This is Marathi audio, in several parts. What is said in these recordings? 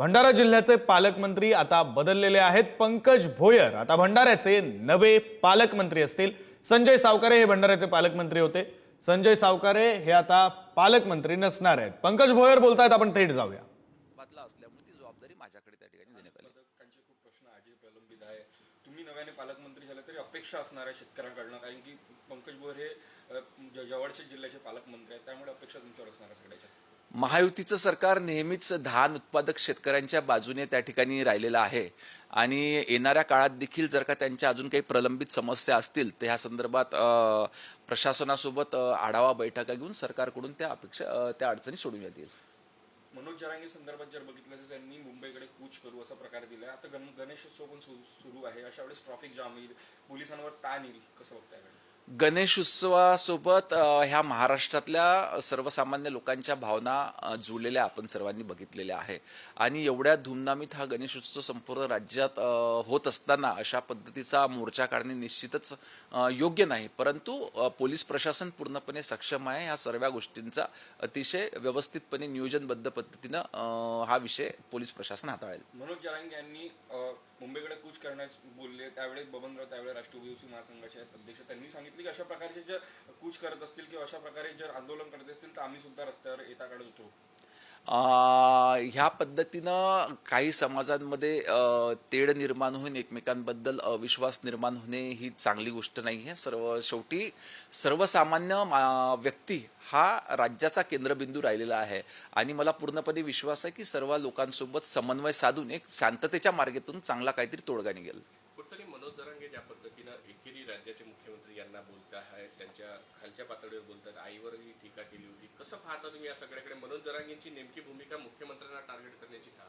भंडारा जिल्ह्याचे पालकमंत्री आता बदललेले आहेत. पंकज भोयर आता भंडाऱ्याचे नवे पालकमंत्री असतील. संजय सावकारे हे भंडाऱ्याचे पालकमंत्री होते. संजय सावकारे हे आता पालकमंत्री नसणार आहेत. पंकज भोयर बोलतायत आपण थेट जाऊया. बातला असल्यामुळे ती जबाबदारी माझ्याकडे त्या ठिकाणी देण्यात आली. त्यांचे खूप प्रश्न आजही प्रलंबित आहे. तुम्ही नव्याने पालकमंत्री झाले तरी अपेक्षा असणार आहे शेतकऱ्यांकडनं कारण की पंकज बोर हे जवळचे जिल्ह्याचे पालकमंत्री आहेत. त्यामुळे अपेक्षा तुमच्यावर असणार आहे सगळ्याच्या. महायुतीचं सरकार नेहमीच धान उत्पादक शेतकऱ्यांच्या बाजूने त्या ठिकाणी राहिलेलं आहे. आणि येणाऱ्या काळात देखील जर का त्यांच्या अजून काही प्रलंबित समस्या असतील तर ह्या संदर्भात प्रशासनासोबत आढावा बैठका घेऊन सरकारकडून त्या अपेक्षा त्या अडचणी सोडवण्यात येईल. मनोज जरांगे संदर्भात जर बघितलं तर त्यांनी मुंबईकडे कूच करू असा प्रकार दिला आता गण गणेशोत्सव पण सुरू सुरू आहे. अशा वेळेस ट्रॉफिक जाम येईल. पोलिसांवर ताण येईल. कसं बघताय गणेश उत्सवासोबत ह्या महाराष्ट्रातल्या सर्वसामान्य लोकांच्या भावना जुळलेल्या आपण सर्वांनी बघितलेल्या आहे. आणि एवढ्या धूमधामीत हा गणेश उत्सव संपूर्ण राज्यात होत असताना अशा पद्धतीचा मोर्चा काढणे निश्चितच योग्य नाही. परंतु पोलीस प्रशासन पूर्णपणे सक्षम आहे. ह्या सर्व गोष्टींचा अतिशय व्यवस्थितपणे नियोजनबद्ध पद्धतीनं हा विषय पोलीस प्रशासन हाताळेल. मनोज जरांगे यांनी मुंबईकडे कूच करण्यास बोलले त्यावेळेस बबनराव त्यावेळेस राष्ट्रीय ओबीसी महासंघाचे अध्यक्ष त्यांनी सांगितले की अशा प्रकारचे जर कूच करत असतील किंवा अशा प्रकारे जर आंदोलन करत असतील तर आम्ही सुद्धा रस्त्यावर येता काढत होतो. ह्या पद्धतीनं काही समाजांमध्ये तेढ निर्माण होऊन एकमेकांबद्दल अविश्वास निर्माण होणे ही चांगली गोष्ट नाही आहे. सर्व शेवटी सर्वसामान्य मा- व्यक्ती हा राज्याचा केंद्रबिंदू राहिलेला आहे. आणि मला पूर्णपणे विश्वास आहे की सर्व लोकांसोबत समन्वय साधून एक शांततेच्या मार्गातून चांगला काहीतरी तोडगा निघेल. कुठतरी मनोज ज्या पद्धतीनं एकेरी राज्याचे मुख्यमंत्री यांना बोलत आहेत त्यांच्या खालच्या पातळीवर बोलतात आईवरही टीका केली होती कसं पाहता तुम्ही या सगळ्याकडे? मनोज जरांगेंची नेमकी भूमिका मुख्यमंत्र्यांना टार्गेट करण्याची का?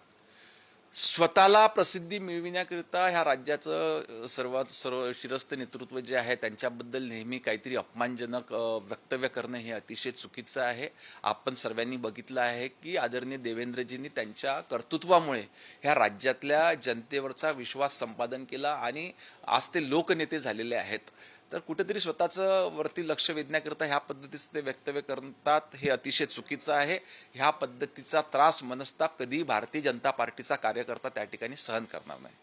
स्वतःला प्रसिद्धी मिळविण्याकरिता ह्या राज्याचं सर्वात सर्व शिरस्त नेतृत्व जे आहे त्यांच्याबद्दल नेहमी काहीतरी अपमानजनक वक्तव्य करणं हे अतिशय चुकीचं आहे. आपण सर्वांनी बघितलं आहे की आदरणीय देवेंद्रजींनी त्यांच्या कर्तृत्वामुळे ह्या राज्यातल्या जनतेवरचा विश्वास संपादन केला आणि आज ते लोकनेते झालेले आहेत. तर कुठेतरी स्वतःचं वरती लक्ष वेधण्याकरता ह्या पद्धतीचं ते वक्तव्य करतात हे अतिशय चुकीचं आहे. ह्या पद्धतीचा त्रास मनस्ताप कधी भारतीय जनता पार्टीचा कार्यकर्ता त्या ठिकाणी सहन करणार नाही.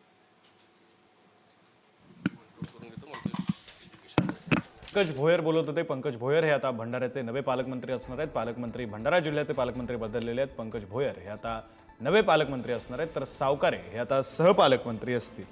पंकज भोयर बोलत होते. पंकज भोयर हे आता भंडाऱ्याचे नवे पालकमंत्री असणार आहेत. पालकमंत्री भंडारा जिल्ह्याचे पालकमंत्री बदललेले आहेत. पंकज भोयर हे आता नवे पालकमंत्री असणार आहेत. तर सावकारे हे आता सहपालकमंत्री असतील.